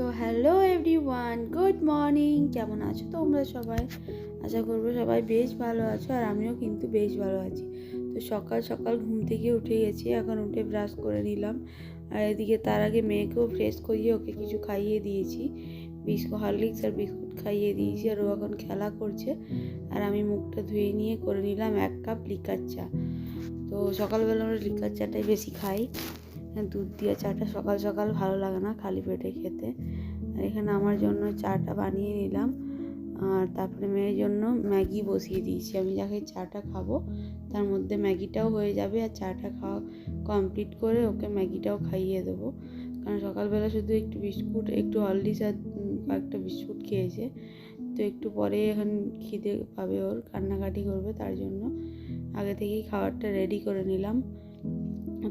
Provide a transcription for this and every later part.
So hello everyone good morning কেমন আছো তোমরা সবাই? আশা করব সবাই বেশ ভালো আছো, আর আমিও কিন্তু বেশ ভালো আছি। তো সকাল সকাল ঘুম থেকে উঠে গেছি, এখন উঠে ব্রাশ করে নিলাম। আর এদিকে তার আগে মেয়েকেও ফ্রেশ করিয়ে ওকে কিছু খাইয়ে দিয়েছি। বিস্কুট, হরলিক্স আর বিস্কুট খাইয়ে দিয়েছি, আর ও এখন খেলা করছে। আর আমি মুখটা ধুয়ে নিয়ে করে নিলাম এক কাপ লিকার চা। তো সকালবেলা আমরা লিকার চাটাই বেশি খাই। দুধ দিয়ে চাটা সকাল সকাল ভালো লাগে না খালি পেটে খেতে। এখানে আমার জন্য চাটা বানিয়ে নিলাম। আর তারপরে মেয়ের জন্য ম্যাগি বসিয়ে দিয়েছি। আমি যাকে চাটা খাব, তার মধ্যে ম্যাগিটাও হয়ে যাবে আর চাটা খাওয়া কমপ্লিট করে ওকে ম্যাগিটাও খাইয়ে দেবো। কারণ সকালবেলা শুধু একটু বিস্কুট, একটু হরলিক্স আর কয়েকটা বিস্কুট খেয়েছে। তো একটু পরে এখন খিদে পাবে ওর, কান্নাকাটি করবে তার জন্য। আগে থেকেই খাবারটা রেডি করে নিলাম।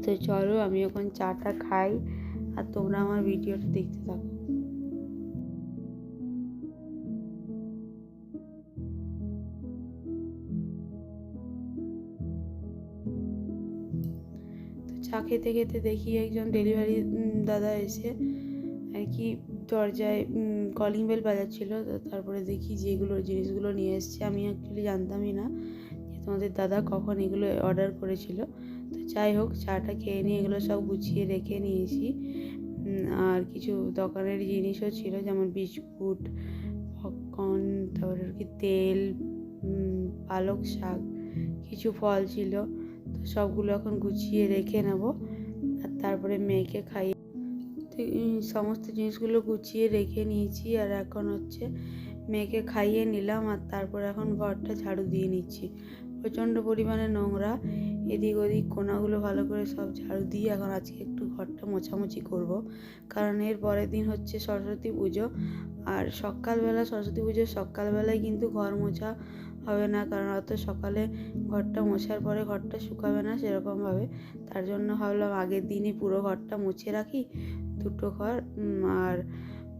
তো চলো আমি এখন চাটা খাই আর তোমরা আমার ভিডিওটা দেখতে থাকো। চা খেতে খেতে দেখি একজন ডেলিভারি দাদা এসে আর কি দরজায় কলিং বেল বাজাচ্ছিল। তারপরে দেখি যে এগুলো জিনিসগুলো নিয়ে এসছে। আমি অ্যাকচুয়ালি জানতামই না যে তোমাদের দাদা কখন এগুলো অর্ডার করেছিল। যাই হোক, চাটা খেয়ে নিয়ে এগুলো সব গুছিয়ে রেখে নিয়েছি। আর কিছু দোকানের জিনিসও ছিল, যেমন বিস্কুট পপকর্ন তারপরে কি তেল পালক শাক, কিছু ফল ছিল। তো সবগুলো এখন গুছিয়ে রেখে নেব, আর তারপরে মেয়েকে খাইয়ে সমস্ত জিনিসগুলো গুছিয়ে রেখে নিয়েছি। আর এখন হচ্ছে মেয়েকে খাইয়ে নিলাম, আর তারপর এখন ঘরটা ঝাড়ু দিয়ে নিচ্ছি। প্রচণ্ড পরিমাণে নোংরা এদিক ওদিক কোনাগুলো ভালো করে সব ঝাড়ু দিয়ে এখন আজকে একটু ঘরটা মোছামুছি করব। কারণ এর পরের দিন হচ্ছে সরস্বতী পুজো। আর সকালবেলা সরস্বতী পুজোর সকালবেলায় কিন্তু ঘর মোছা হবে না, কারণ অত সকালে ঘরটা মোছার পরে ঘরটা শুকাবে না সেরকমভাবে। তার জন্য ভাবলাম আগের দিনই পুরো ঘরটা মুছে রাখি, দুটো ঘর আর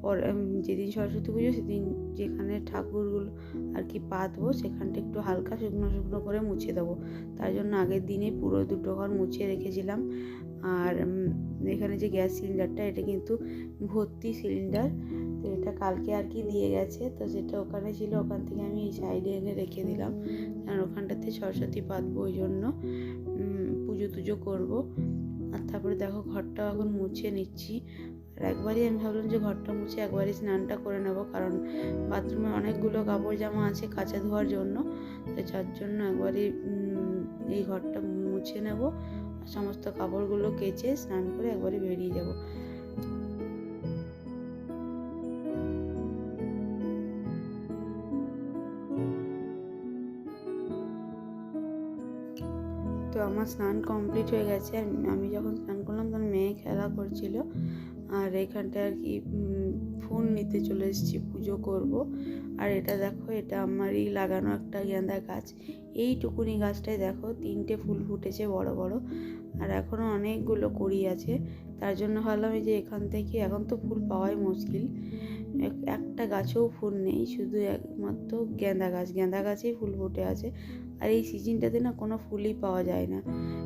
পরে যেদিন সরস্বতী পুজো, সেদিন যেখানে ঠাকুরগুলো আর কি পাতবো, সেখানটা একটু হালকা শুকনো শুকনো করে মুছে দেবো। তার জন্য আগের দিনে পুরো দুটো ঘর মুছে রেখেছিলাম। আর এখানে যে গ্যাস সিলিন্ডারটা, এটা কিন্তু ভর্তি সিলিন্ডার। তো এটা কালকে আর কি দিয়ে গেছে। তো যেটা ওখানে ছিল, ওখান থেকে আমি এই সাইডে এনে রেখে দিলাম। কারণ ওখানটাতে সরস্বতী পাতবো ওই জন্য। পুজো টুজো করব। আর তারপরে দেখো, ঘরটাও এখন মুছে নিচ্ছি। আর একবারই আমি ভাবলাম যে ঘরটা মুছে একবারই স্নানটা করে নেব, কারণ বাথরুমে অনেকগুলো কাপড় জামা আছে কাচা ধোয়ার জন্য। তো যার জন্য একবারই এই ঘরটা মুছে নেব সমস্ত কাপড়গুলো কেচে স্নান করে একবারে বেরিয়ে যাব। তো আমার স্নান কমপ্লিট হয়ে গেছে। আমি যখন স্নান করলাম তখন মেয়ে খেলা করছিল। আর এখানটায় আর কি ফুল নিতে চলে এসেছি, পুজো করব। আর এটা দেখো, এটা আমারই লাগানো একটা গেঁদা গাছ। এইটুকুনি গাছটায় দেখো, তিনটে ফুল ফুটেছে বড় বড়। আর এখনও অনেকগুলো কড়ি আছে। তার জন্য ভাবলাম যে এখান থেকে, এখন তো ফুল পাওয়াই মুশকিল। একটা গাছেও ফুল নেই, শুধু একমাত্র গেঁদা গাছ। গেঁদা গাছেই ফুল ফুটে আছে। আর এই সিজনটাতে না কোনো ফুলই পাওয়া যায় না,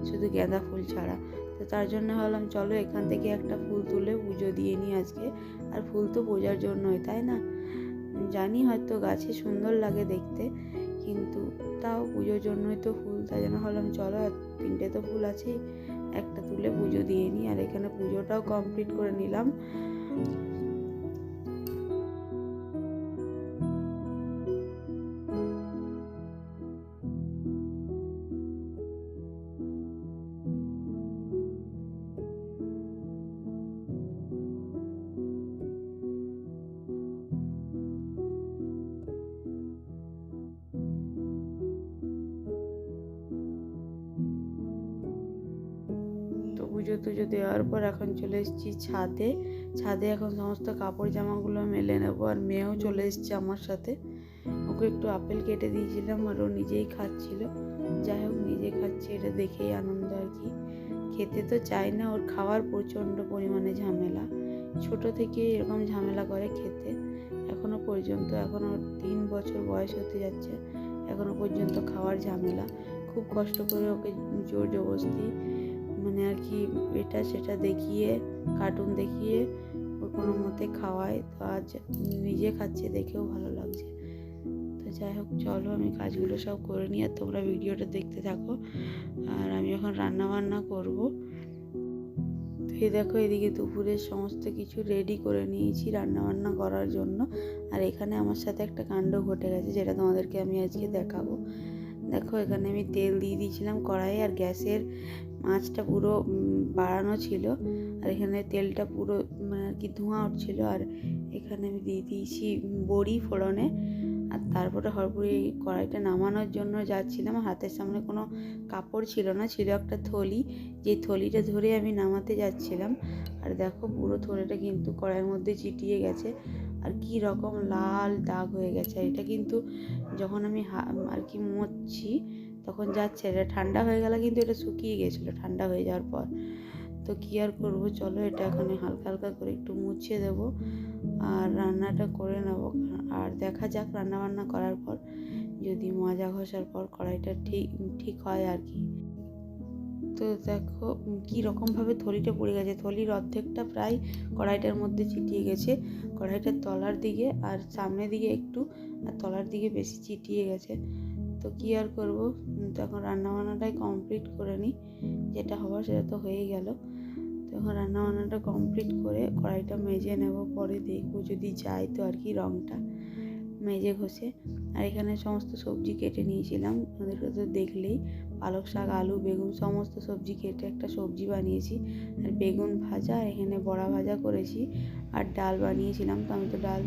শুধু গাঁদা ফুল ছাড়া। তো তার জন্য ভাবলাম, চলো এখান থেকে একটা ফুল তুলে পুজো দিয়ে নিই আজকে। আর ফুল তো পূজার জন্যই, তাই না? জানি হয়তো গাছে সুন্দর লাগে দেখতে, কিন্তু তাও পুজোর জন্যই তো ফুল। তাই জন্য ভাবলাম, চলো তিনটে তো ফুল আছেই। একটা তুলে পুজো দিয়ে নিই। আর এখানে পুজোটাও কমপ্লিট করে নিলাম। পুজো টুজো দেওয়ার পর এখন চলে এসেছি ছাদে। ছাদে এখন সমস্ত কাপড় জামাগুলো মেলে নেব আর মেয়েও চলে এসছে আমার সাথে। ওকে একটু আপেল কেটে দিয়েছিলাম আর ও নিজেই খাচ্ছিল। যাই হোক, নিজে খাচ্ছে, এটা দেখেই আনন্দ আর কি। খেতে তো চায় না, ওর খাওয়ার প্রচণ্ড পরিমাণে ঝামেলা। ছোট থেকে এরকম ঝামেলা করে খেতে। এখনও পর্যন্ত, এখন ওর তিন বছর বয়স হতে যাচ্ছে, এখনও পর্যন্ত খাওয়ার ঝামেলা। খুব কষ্ট করে ওকে জোর জবরদস্তি মানে আর কি এটা সেটা দেখিয়ে কার্টুন দেখিয়ে কোনো মতে খাওয়াই তো আজ নিজে খাচ্ছে দেখেও ভালো লাগছে। তো যাই হোক, চলো আমি কাজগুলো সব করে নিই আর তোমরা ভিডিওটা দেখতে থাকো। আর আমি এখন রান্না বান্না করব। তো এই দেখো এদিকে দুপুরের সমস্ত কিছু রেডি করে নিয়েছি রান্না বান্না করার জন্য। আর এখানে আমার সাথে একটা কাণ্ড ঘটে গেছে, যেটা তোমাদেরকে আমি আজকে দেখাবো। দেখো, এখানে আমি তেল দিয়ে দিয়েছিলাম কড়াইয়ে আর গ্যাসের মাছটা পুরো বাড়ানো ছিল। আর এখানে তেলটা পুরো মানে আর কি ধোঁয়া উঠছিল। আর এখানে আমি দিয়ে দিয়েছি বড়ি ফোড়নে। আর তারপরে হরপুরি কড়াইটা নামানোর জন্য যাচ্ছিলাম। হাতের সামনে কোনো কাপড় ছিল না, ছিল একটা থলি। যে থলিটা ধরে আমি নামাতে যাচ্ছিলাম। আর দেখো পুরো থলিটা কিন্তু কড়াইয়ের মধ্যে চিটিয়ে গেছে। আর কি রকম লাল দাগ হয়ে গেছে। আর এটা কিন্তু যখন আমি আর কি মুছছি তখন যাচ্ছে। এটা ঠান্ডা হয়ে গেলে কিন্তু এটা শুকিয়ে গেছিল, ঠান্ডা হয়ে যাওয়ার পর। তো কী আর করব? চলো এটা এখানে হালকা হালকা করে একটু মুছে দেবো আর রান্নাটা করে নেব। আর দেখা যাক রান্না বান্না করার পর যদি মাজা ঘষার পর কড়াইটা ঠিক ঠিক হয় আর কি। তো দেখো কী রকমভাবে থলিটা পড়ে গেছে। থলির অর্ধেকটা প্রায় কড়াইটার মধ্যে চিটিয়ে গেছে। কড়াইটার তলার দিকে আর সামনের দিকে একটু আর তলার দিকে বেশি চিটিয়ে গেছে। তো কী আর করব? তখন রান্নাবান্নাটাই কমপ্লিট করে নিই। যেটা হবার সেটা তো হয়েই গেল। তখন রান্নাবান্নাটা কমপ্লিট করে কড়াইটা মেজে নেব, পরে দেখব যদি যায় তো আর কি রঙটা মেজে ঘষে। আর এখানে সমস্ত সবজি কেটে নিয়েছিলাম, ওদেরকে তো দেখলেই। পালক শাক, আলু, বেগুন সমস্ত সবজি কেটে একটা সবজি বানিয়েছি। আর বেগুন ভাজা, এখানে বড়া ভাজা করেছি আর ডাল বানিয়েছিলাম। তো আমি তো ডাল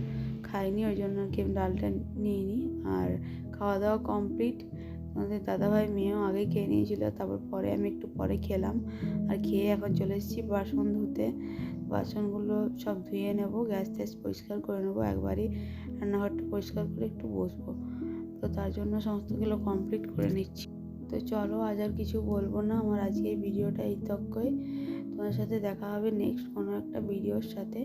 খাইনি, ওই জন্য আর কি ডালটা নিয়ে নিই আর খাওয়া দাওয়া কমপ্লিট আমাদের দাদাভাই মেয়েও আগে খেয়ে নিয়েছিল, তারপর পরে আমি একটু পরে খেলাম। আর খেয়ে এখন চলে এসেছি বাসন ধুতে। বাসনগুলো সব ধুয়ে নেব, গ্যাস ট্যাস পরিষ্কার করে নেব, একবারই রান্নাঘরটা পরিষ্কার করে একটু বসবো। তো তার জন্য সমস্তগুলো কমপ্লিট করে নিচ্ছি। তো চলো আজ আর কিছু বলব না, আমার আজকের ভিডিওটা এই তক্কই। তোমার সাথে দেখা হবে নেক্সট কোনো একটা ভিডিওর সাথে।